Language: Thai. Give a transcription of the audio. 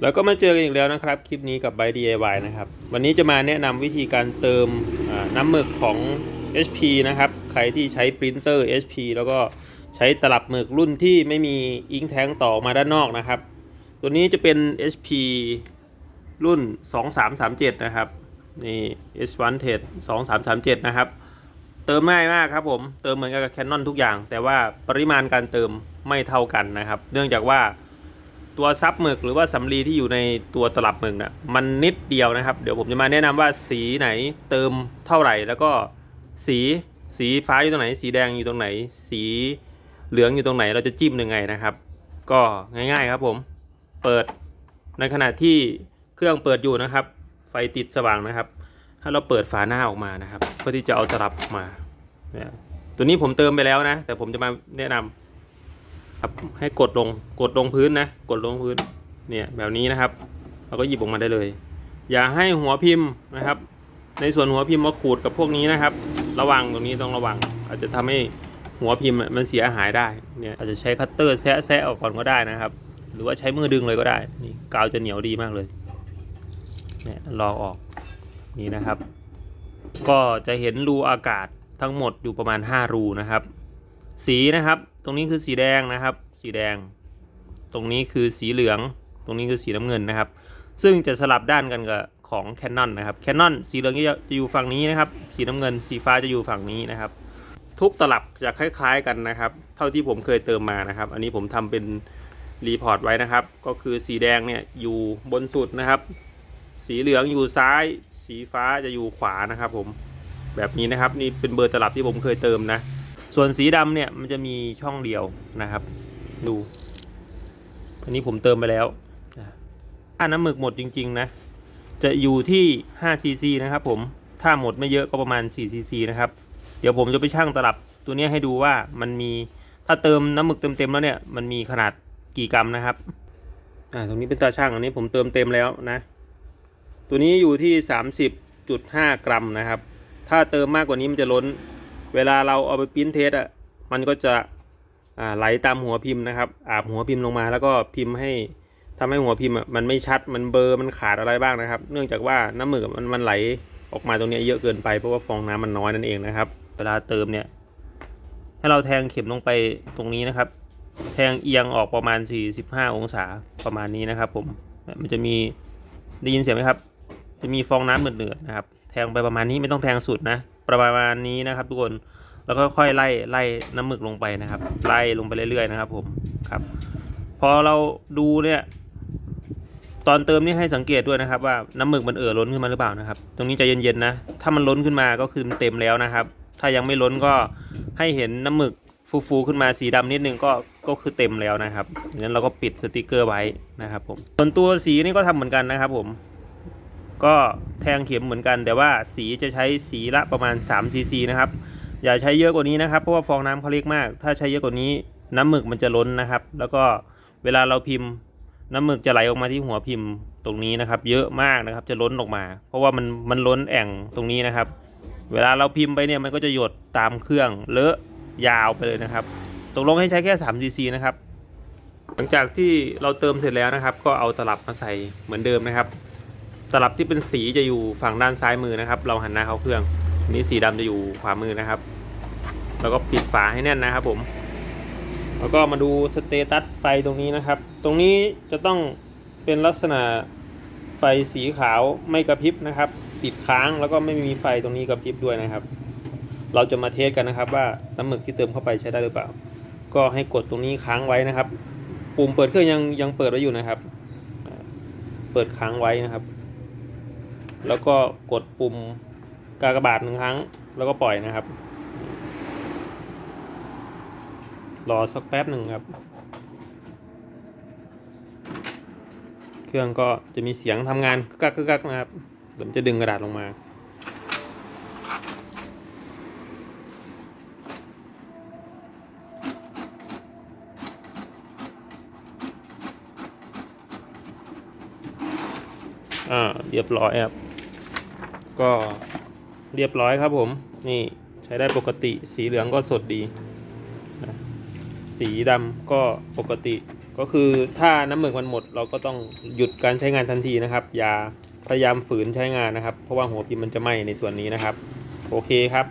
แล้วก็มาเจอกันอีกแล้วนะครับ คลิปนี้กับ by DIY นะครับ วันนี้จะมาแนะนำวิธีการเติมน้ำหมึกของ HP นะครับ ใครที่ใช้ปรินเตอร์ HP แล้วก็ใช้ตลับหมึกรุ่นที่ไม่มีอิงแทงต่อมาด้านนอกนะครับ ตัวนี้จะเป็น HP รุ่น 2337 นะครับ นี่ S1 t e 2337 นะครับ เติมง่ายมากครับผม เติมเหมือนกับ Canon ทุกอย่าง แต่ว่าปริมาณการเติมไม่เท่ากันนะครับ เนื่องจากว่า ตัวซับหมึกหรือว่าสำลีที่อยู่ในตัวตลับหมึกนะ่ะมันนิดเดียวนะครับ เดี๋ยวผมจะมาแนะนำว่าสีไหนเติมเท่าไหร่ แล้วก็สีสีฟ้าอยู่ตรงไหน สีแดงอยู่ตรงไหน สีเหลืองอยู่ตรงไหนเราจะจิ้มยังไงนะครับ ก็ง่ายๆครับผมเปิดในขณะที่เครื่องเปิดอยู่นะครับ ไฟติดสว่างนะครับ ถ้าเราเปิดฝาหน้าออกมานะครับ เพื่อที่จะเอาตลับออกมาเนี่ยตัวนี้ผมเติมไปแล้วนะ แต่ผมจะมาแนะนำ ครับให้กดลงกดลงพื้นนะ กดลงพื้นเนี่ยแบบนี้นะครับเราก็หยิบออกมาได้เลย อย่าให้หัวพิมพ์นะครับ ในส่วนหัวพิมพ์มาขูดกับพวกนี้นะครับ ระวังตรงนี้ต้องระวัง อาจจะทำให้หัวพิมพ์มันเสียหายได้เนี่ยอาจจะใช้คัตเตอร์แซะแซะออกก่อนก็ได้นะครับ หรือว่าใช้มือดึงเลยก็ได้นี่กาวจะเหนียวดีมากเลยเนี่ยลอกออกนี่นะครับ ก็จะเห็นรูอากาศทั้งหมดอยู่ประมาณ 5 รูนะครับ สีนะครับ ตรงนี้คือสีแดงนะครับ สีแดง ตรงนี้คือสีเหลือง ตรงนี้คือสีน้ำเงินนะครับ ซึ่งจะสลับด้านกันกับของ Canon นนะครับ Canon สีเหลืองจะจะอยู่ฝั่งนี้นะครับ สีน้ำเงิน สีฟ้าจะอยู่ฝั่งนี้นะครับ ทุกตลับจะคล้ายๆกันนะครับ เท่าที่ผมเคยเติมมานะครับ อันนี้ผมทำเป็นรีพอร์ตไว้นะครับ ก็คือสีแดงเนี่ยอยู่บนสุดนะครับ สีเหลืองอยู่ซ้าย สีฟ้าจะอยู่ขวานะครับ ผมแบบนี้นะครับ นี่เป็นเบอร์ตลับที่ผมเคยเติมนะ ส่วนสีดำเนี่ยมันจะมีช่องเดียวนะครับ ดูอันนี้ผมเติมไปแล้วนะถ้าน้ำหมึกหมดจริง ๆ นะ จะอยู่ที่5ซีซีนะครับผมถ้าหมดไม่เยอะก็ประมาณ4ซีซีนะครับ เดี๋ยวผมจะไปชั่งตลับตัวนี้ให้ดูว่ามันมีถ้าเติมน้ำหมึกเต็มๆแล้วเนี่ยมันมีขนาดกี่กรัมนะครับอ่าตรงนี้เป็นตาช่างอันนี้ผมเติมเต็มแล้วนะ ตัวนี้อยู่ที่ 30.5 กรัมนะครับ ถ้าเติมมากกว่านี้มันจะล้น เวลาเราเอาไปปริ้นเทสอะมันก็จะไหลตามหัวพิมพ์นะครับ อาบหัวพิมพ์ลงมาแล้วก็พิมพ์ให้ทำให้หัวพิมพ์อะมันไม่ชัดมันเบอร์มันขาดอะไรบ้างนะครับ เนื่องจากว่าน้ำหมึกอมันมันไหลออกมาตรงนี้เยอะเกินไปเพราะว่าฟองน้ำมันน้อยนั่นเองนะครับ เวลาเติมเนี่ยให้เราแทงเข็มลงไปตรงนี้นะครับ แทงเอียงออกประมาณ 45 องศาประมาณนี้นะครับ ผมมันจะมีได้ยินเสียงไหมครับ จะมีฟองน้ำเหนือๆนะครับ แทงไปประมาณนี้ไม่ต้องแทงสุดนะ ประมาณนี้นะครับ ทุกคนแล้วค่อยๆไล่ไล่น้ำหมึกลงไปนะครับ ไล่ลงไปเรื่อยๆนะครับ ผมครับ พอเราดูเนี่ย ตอนเติมนี่ให้สังเกตด้วยนะครับ ว่าน้ำหมึกมันเอ่อล้นขึ้นมาหรือเปล่านะครับ ตรงนี้ใจเย็นๆนะ ถ้ามันล้นขึ้นมาก็คือมันเต็มแล้วนะครับ ถ้ายังไม่ล้นก็ให้เห็นน้ำหมึกฟูๆขึ้นมาสีดำนิดนึงก็ก็คือเต็มแล้วนะครับงั้นเราก็ปิดสติกเกอร์ไว้นะครับผมส่วนตัวสีนี่ก็ทำเหมือนกันนะครับผม ก็แทงเข็มเหมือนกัน แต่ว่าสีจะใช้สีละประมาณ3ซีซีนะครับ อย่าใช้เยอะกว่านี้นะครับ เพราะว่าฟองน้ำเขาเล็กมาก ถ้าใช้เยอะกว่านี้น้ำหมึกมันจะล้นนะครับ แล้วก็เวลาเราพิมพ์น้ำหมึกจะไหลออกมาที่หัวพิมพ์ตรงนี้นะครับ เยอะมากนะครับ จะล้นออกมา เพราะว่ามันมันล้นแอ่งตรงนี้นะครับ เวลาเราพิมพ์ไปเนี่ยมันก็จะหยดตามเครื่องเลอะยาวไปเลยนะครับ ตกลงให้ใช้แค่3 cc นะครับ หลังจากที่เราเติมเสร็จแล้วนะครับ ก็เอาตลับมาใส่เหมือนเดิมนะครับ ตลับที่เป็นสีจะอยู่ฝั่งด้านซ้ายมือนะครับ เราหันหน้าเข้าเครื่องอันนี้สีดำจะอยู่ขวามือนะครับ แล้วก็ปิดฝาให้แน่นนะครับ ผม แล้วก็มาดูสเตตัสไฟตรงนี้นะครับ ตรงนี้จะต้องเป็นลักษณะไฟสีขาวไม่กระพริบนะครับ ติดค้างแล้วก็ไม่มีไฟตรงนี้กระพริบด้วยนะครับ เราจะมาเทสกันนะครับ ว่าน้ำหมึกที่เติมเข้าไปใช้ได้หรือเปล่า ก็ให้กดตรงนี้ค้างไว้นะครับ ปุ่มเปิดเครื่องยังยังเปิดไว้อยู่นะครับ เปิดค้างไว้นะครับ แล้วก็กดปุ่มกากบาทหนึ่งครั้ง แล้วก็ปล่อยนะครับ รอสักแป๊บหนึ่งครับ เครื่องก็จะมีเสียงทำงานกักกักนะครับเดี๋ยวมันจะดึงกระดาษลงมา อ่า เรียบร้อยครับ ก็เรียบร้อยครับผมนี่ใช้ได้ปกติสีเหลืองก็สดดี สีดำก็ปกติ ก็คือถ้าน้ำหมึกมันหมด เราก็ต้องหยุดการใช้งานทันทีนะครับ อย่าพยายามฝืนใช้งานนะครับ เพราะว่าหัวพิมพ์มันจะไหม้ในส่วนนี้นะครับ โอเคครับ